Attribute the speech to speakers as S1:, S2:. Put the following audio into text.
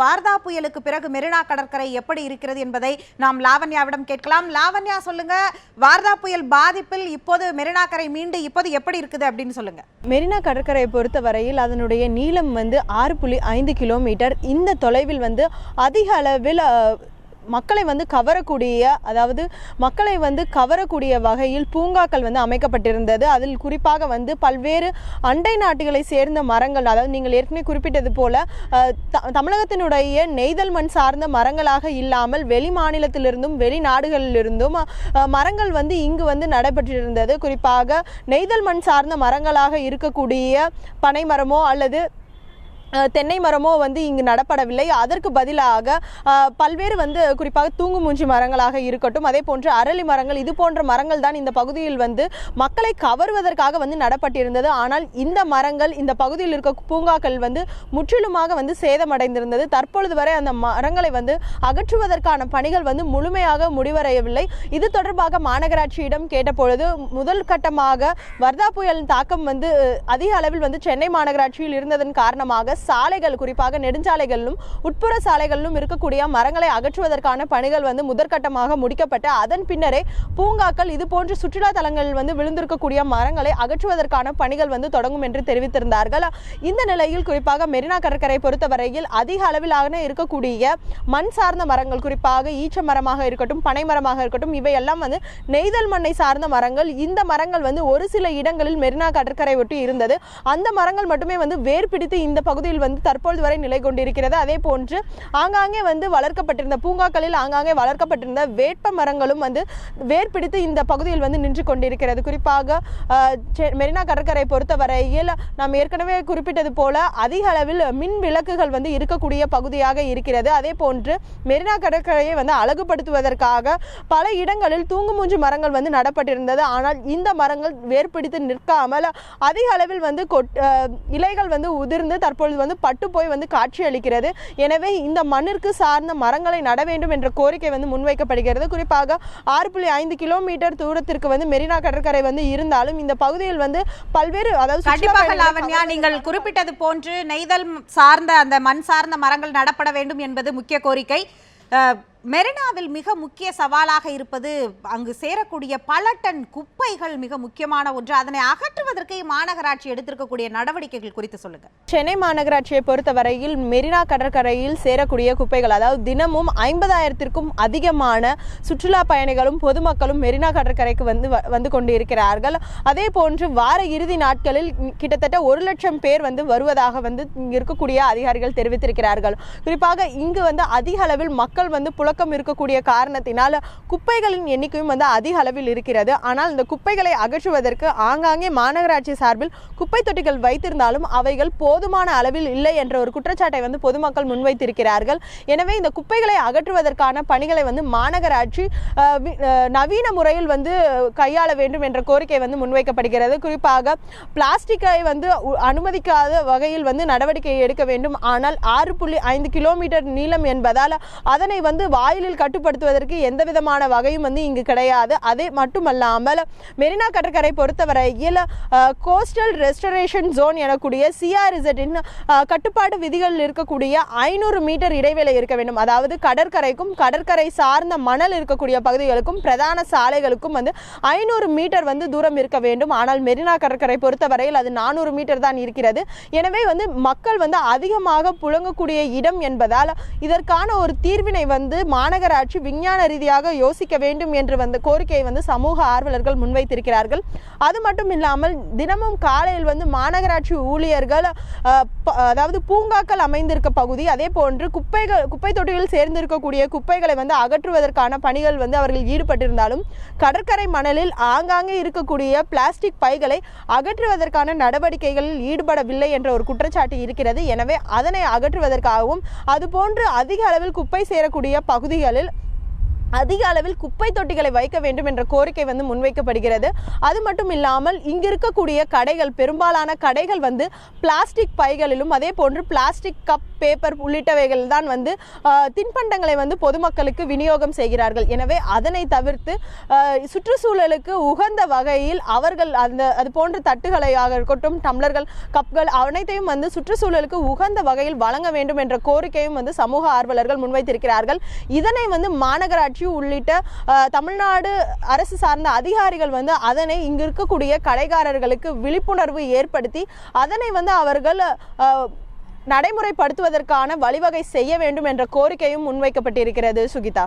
S1: வார்தா புயலுக்கு பிறகு மெரினா கடற்கரை எப்படி இருக்கிறது என்பதை நாம் லாவண்யாவிடம் கேட்கலாம். லாவண்யா சொல்லுங்க. வார்தா புயல் பாதிப்பில் இப்போது மெரினா கரை மீண்டு இப்போது எப்படி இருக்குது அப்படின்னு சொல்லுங்க.
S2: மெரினா கடற்கரையை பொறுத்தவரையில் அதனுடைய நீளம் வந்து ஆறு புள்ளி ஐந்து கிலோமீட்டர். இந்த தொலைவில் வந்து அதிக அளவில் மக்களை வந்து கவரக்கூடிய அதாவது மக்களை வந்து கவரக்கூடிய வகையில் பூங்காக்கள் வந்து அமைக்கப்பட்டிருந்தது. அதில் குறிப்பாக வந்து பல்வேறு அண்டை நாட்டுகளை சேர்ந்த மரங்கள் அதாவது நீங்கள் ஏற்கனவே குறிப்பிட்டது போல த- தமிழகத்தினுடைய நெய்தல் மண் சார்ந்த மரங்களாக இல்லாமல் வெளி மாநிலத்திலிருந்தும் வெளிநாடுகளிலிருந்தும் மரங்கள் வந்து இங்கு வந்து நடைபெற்றிருந்தது. குறிப்பாக நெய்தல் மண் சார்ந்த மரங்களாக இருக்கக்கூடிய பனை மரமோ அல்லது தென்னை மரமோ வந்து இங்கு நடப்படவில்லை. அதற்கு பதிலாக பல்வேறு வந்து குறிப்பாக தூங்குமூஞ்சி மரங்களாக இருக்கட்டும் அதே போன்று அரளி மரங்கள் இது போன்ற மரங்கள் தான் இந்த பகுதியில் வந்து மக்களை கவர்வதற்காக வந்து நடப்பட்டிருந்தது. ஆனால் இந்த மரங்கள் இந்த பகுதியில் இருக்க பூங்காக்கள் வந்து முற்றிலுமாக வந்து சேதமடைந்திருந்தது. தற்பொழுது வரை அந்த மரங்களை வந்து அகற்றுவதற்கான பணிகள் வந்து முழுமையாக முடிவடையவில்லை. இது தொடர்பாக மாநகராட்சியிடம் கேட்டபொழுது முதல் கட்டமாக வர்தா புயலின் தாக்கம் வந்து அதிக அளவில் வந்து சென்னை மாநகராட்சியில் இருந்ததன் காரணமாக சாலைகள் குறிப்பாக நெடுஞ்சாலைகளிலும் உட்புற சாலைகளிலும் இருக்கக்கூடிய மரங்களை அகற்றுவதற்கான பணிகள் வந்து முதற்கட்டமாக முடிக்கப்பட்டு அதன் பின்னரே பூங்காக்கள் இது போன்ற சுற்றுலா தலங்களில் வந்து விழுந்திருக்கக்கூடிய மரங்களை அகற்றுவதற்கான பணிகள் வந்து தொடங்கும் என்று தெரிவித்திருந்தார்கள். இந்த நிலையில் குறிப்பாக மெரினா கடற்கரை பொறுத்தவரையில் அதிக அளவிலான இருக்கக்கூடிய மண் சார்ந்த மரங்கள் குறிப்பாக ஈச்ச மரமாக இருக்கட்டும் பனை மரமாக இருக்கட்டும் இவையெல்லாம் வந்து நெய்தல் மண்ணை சார்ந்த மரங்கள். இந்த மரங்கள் வந்து ஒரு சில இடங்களில் மெரினா கடற்கரை ஒட்டி இருந்தது. அந்த மரங்கள் மட்டுமே வந்து வேர் பிடித்து இந்த பகுதியில் வந்து தற்பொழுது வரை நிலை கொண்டிருக்கிறது. அதே போன்று ஆங்காங்கே வந்து வளர்க்கப்பட்டிருந்த பூங்காக்களில் ஆங்காங்கே வளர்க்கப்பட்டிருந்த வேட்ப மரங்களும் வந்து வேர் பிடித்து இந்த பகுதியில் வந்து நின்று கொண்டிருக்கிறது. குறிப்பாக செ- மெரினா கடற்கரை பொறுத்தவரையில் நாம் ஏற்கனவே குறிப்பிட்டது போல அதிக அளவில் மின் விளக்குகள் வந்து இருக்கக்கூடிய பகுதியாக இருக்கிறது. அதே போன்று மெரினா கடற்கரையை வந்து அழகுபடுத்துவதற்காக பல இடங்களில் தூங்குமூஞ்சி மரங்கள் வந்து நடப்பட்டிருந்தது. ஆனால் இந்த மரங்கள் வேர்பிடித்து நிற்காமல் அதிக அளவில் வந்து கொட் இலைகள் வந்து உதிர்ந்து தற்பொழுது வந்து பட்டு போய் வந்து காட்சி அளிக்கிறது. எனவே இந்த மண்ணிற்கு சார்ந்த மரங்களை நட வேண்டும் என்ற கோரிக்கை வந்து முன்வைக்கப்படுகிறது. குறிப்பாக ஆறு புள்ளி ஐந்து கிலோமீட்டர் தூரத்திற்கு வந்து மெரினா கடற்கரை வந்து இருந்தாலும் இந்த பகுதியில் வந்து பல்வேறு அதாவது
S1: கண்டிப்பாக லாவண்யா நீங்கள் குறிப்பிட்டது போன்று நெய்தல் சார்ந்த அந்த மண் சார்ந்த மரங்கள் நடப்பட வேண்டும் என்பது முக்கிய கோரிக்கை. மெரினாவில் மிக முக்கிய சவாலாக இருப்பது அங்கு சேரக்கூடிய பல டன் குப்பைகள் மிக முக்கியமான ஒன்று. அதனை அகற்றுவதற்கு மாநகராட்சி எடுத்திருக்கக்கூடிய நடவடிக்கைகள் குறித்து சொல்லுங்க.
S2: சென்னை மாநகராட்சியை பொறுத்தவரையில் மெரினா கடற்கரையில் சேரக்கூடிய குப்பைகள் அதாவது தினமும் ஐம்பதாயிரத்திற்கும் அதிகமான சுற்றுலா பயணிகளும் பொதுமக்களும் மெரினா கடற்கரைக்கு வந்து வ- வந்து கொண்டு இருக்கிறார்கள் அதே போன்று வார இறுதி நாட்களில் கிட்டத்தட்ட ஒரு லட்சம் பேர் வந்து வருவதாக வந்து இருக்கக்கூடிய அதிகாரிகள் தெரிவித்திருக்கிறார்கள். குறிப்பாக இங்கு வந்து அதிக அளவில் மக்கள் வந்து புழக்கம் இருக்கக்கூடிய காரணத்தினால் குப்பைகளின் எண்ணிக்கையும் வந்து அதிக அளவில் இருக்கிறது. ஆனால் இந்த குப்பைகளை அகற்றுவதற்கு ஆங்காங்கே மாநகராட்சி சார்பில் குப்பை தொட்டிகள் வைத்திருந்தாலும் அவைகள் போதுமான அளவில் இல்லை என்ற ஒரு குற்றச்சாட்டை வந்து பொதுமக்கள் முன்வைத்திருக்கிறார்கள். எனவே இந்த குப்பைகளை அகற்றுவதற்கான பணிகளை வந்து மாநகராட்சி நவீன முறையில் வந்து கையாள வேண்டும் என்ற கோரிக்கை வந்து முன்வைக்கப்படுகிறது. குறிப்பாக பிளாஸ்டிக்கை வந்து அனுமதிக்காத வகையில் வந்து நடவடிக்கை எடுக்க வேண்டும். ஆனால் ஆறு புள்ளி ஐந்து கிலோமீட்டர் நீளம் என்பதால் அதனை வந்து வாயிலில் கட்டுப்படுத்துவதற்கு எந்த விதமான வகையும் வந்து இங்கு கிடையாது. அதே மட்டுமல்லாமல் மெரினா கடற்கரை பொறுத்தவரையில் கோஸ்டல் ரெஸ்டரேஷன் ஜோன் எனக்கூடிய சிஆர்இசட்டின் கட்டுப்பாட்டு விதிகளில் இருக்கக்கூடிய ஐநூறு மீட்டர் இடைவேளை இருக்க வேண்டும். அதாவது கடற்கரைக்கும் கடற்கரை சார்ந்த மணல் இருக்கக்கூடிய பகுதிகளுக்கும் பிரதான சாலைகளுக்கும் வந்து ஐநூறு மீட்டர் வந்து தூரம் இருக்க வேண்டும். ஆனால் மெரினா கடற்கரை பொறுத்தவரையில் அது நானூறு மீட்டர் தான் இருக்கிறது. எனவே வந்து மக்கள் வந்து அதிகமாக புழங்கக்கூடிய இடம் என்பதால் இதற்கான ஒரு தீர்வினை வந்து மாநகராட்சி விஞ்ஞான ரீதியாக யோசிக்க வேண்டும் என்று வந்த கோரிக்கையை வந்து சமூக ஆர்வலர்கள் முன்வைத்திருக்கிறார்கள். அது மட்டும் இல்லாமல் தினமும் காலையில் வந்து மாநகராட்சி ஊழியர்கள் அதாவது பூங்காக்கள் அமைந்திருக்க பகுதி அதே போன்று குப்பைகள் குப்பை தொட்டியில் சேர்ந்திருக்கக்கூடிய குப்பைகளை வந்து அகற்றுவதற்கான பணிகள் வந்து அவர்கள் ஈடுபட்டிருந்தாலும் கடற்கரை மணலில் ஆங்காங்கே இருக்கக்கூடிய பிளாஸ்டிக் பைகளை அகற்றுவதற்கான நடவடிக்கைகளில் ஈடுபடவில்லை என்ற ஒரு குற்றச்சாட்டு இருக்கிறது. எனவே அதனை அகற்றுவதற்காகவும் அதுபோன்று அதிக அளவில் குப்பை சேரக்கூடிய பகுதிகளில் அதிக அளவில் குப்பை தொட்டிகளை வைக்க வேண்டும் என்ற கோரிக்கை வந்து முன்வைக்கப்படுகிறது. அது மட்டும் இல்லாமல் இங்கு இருக்கக்கூடிய கடைகள் பெரும்பாலான கடைகள் வந்து பிளாஸ்டிக் பைகளிலும் அதே போன்று பிளாஸ்டிக் கப் பேப்பர் உள்ளிட்டவைகள் தான் வந்து தின்பண்டங்களை வந்து பொதுமக்களுக்கு விநியோகம் செய்கிறார்கள். எனவே அதனை தவிர்த்து சுற்றுச்சூழலுக்கு உகந்த வகையில் அவர்கள் அந்த அது போன்ற தட்டுகளையாக இருக்கட்டும் டம்ளர்கள் கப்கள் அனைத்தையும் வந்து சுற்றுச்சூழலுக்கு உகந்த வகையில் வழங்க வேண்டும் என்ற கோரிக்கையும் வந்து சமூக ஆர்வலர்கள் முன்வைத்திருக்கிறார்கள். இதனை வந்து மாநகராட்சி உள்ளிட்ட தமிழ்நாடு அரசு சார்ந்த அதிகாரிகள் வந்து அதனை இங்கு இருக்கக்கூடிய கடைக்காரர்களுக்கு விழிப்புணர்வு ஏற்படுத்தி அதனை வந்து அவர்கள் நடைமுறைப்படுத்துவதற்கான வழிவகை செய்ய வேண்டும் என்ற கோரிக்கையும் முன்வைக்கப்பட்டிருக்கிறது. சுகிதா?